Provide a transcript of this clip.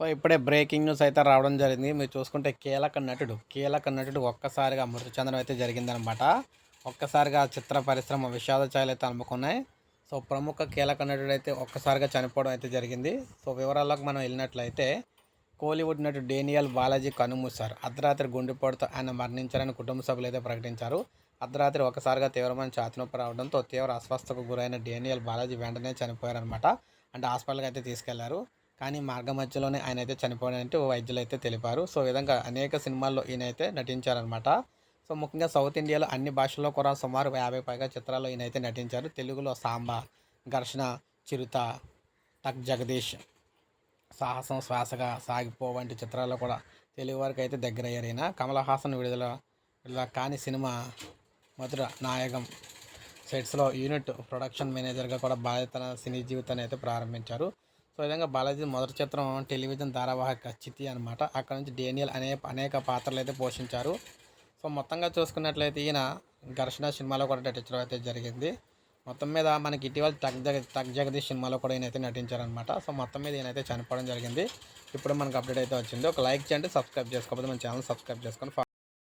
So ఇప్పుడే breaking news అయితే రావడం జరిగింది. మీరు చూసుకుంటే కీలక నటుడు కీలక నటుడు ఒక్కసారిగా మృతి చెందడం అయితే జరిగిందనమాట. ఒక్కసారిగా చిత్ర పరిశ్రమ విషాద ఛాయలు అయితే అమ్ముకున్నాయి. సో ప్రముఖ కీలక నటుడు అయితే ఒక్కసారిగా చనిపోవడం అయితే జరిగింది. సో వివరాల్లోకి మనం వెళ్ళినట్లయితే కోలీవుడ్ నటుడు డేనియల్ బాలాజీ కనుమూశారు. అర్ధరాత్రి గుండెపోటుతో ఆయన మరణించారని కుటుంబ సభ్యులు అయితే ప్రకటించారు. అర్ధరాత్రి ఒకసారిగా తీవ్రమైన ఛాతినొప్పి రావడంతో తీవ్ర అస్వస్థకు గురైన డేనియల్ బాలాజీ వెంటనే చనిపోయారనమాట. అంటే హాస్పిటల్కి అయితే తీసుకెళ్ళారు. కానీ మార్గ మధ్యలోనే ఆయన అయితే చనిపోయారంటూ వైద్యులు అయితే తెలిపారు. సో విధంగా అనేక సినిమాల్లో ఈయన అయితే నటించారనమాట సో ముఖ్యంగా సౌత్ ఇండియాలో అన్ని భాషల్లో కూడా సుమారు యాభై పైగా చిత్రాల్లో ఈయన అయితే నటించారు. తెలుగులో సాంబ ఘర్షణ చిరుత టక్ జగదీష్ సాహసం శ్వాసగా సాగిపో వంటి చిత్రాల్లో కూడా తెలుగు వారికి అయితే దగ్గరయ్యారు ఈయన. కమల్ హాసన్ విడుదల విడుదల కాని సినిమా మధుర నాయకం సెట్స్లో యూనిట్ ప్రొడక్షన్ మేనేజర్గా కూడా బాధ్యత తన సినీ జీవితాన్ని అయితే ప్రారంభించారు. సో విధంగా బాలాజీ మొదటి చిత్రం టెలివిజన్ ధారావాహిక చితి అనమాట అక్కడ నుంచి డేనియల్ అనే అనేక పాత్రలు అయితే పోషించారు. సో మొత్తంగా చూసుకున్నట్లయితే ఈయన ఘర్షణ సినిమాలో కూడా నటించడం అయితే జరిగింది. మొత్తం మీద మనకి ఇటీవల తగ్ జగ తగ్ జగదీష్ సినిమాలో కూడా ఈయన అయితే నటించారనమాట సో మొత్తం మీద ఈయనైతే చనిపోవడం జరిగింది. ఇప్పుడు మనకు అప్డేట్ అయితే వచ్చింది. ఒక లైక్ చేయండి సబ్స్క్రైబ్ చేసుకోకపోతే మన ఛానల్ సబ్స్క్రైబ్ చేసుకొని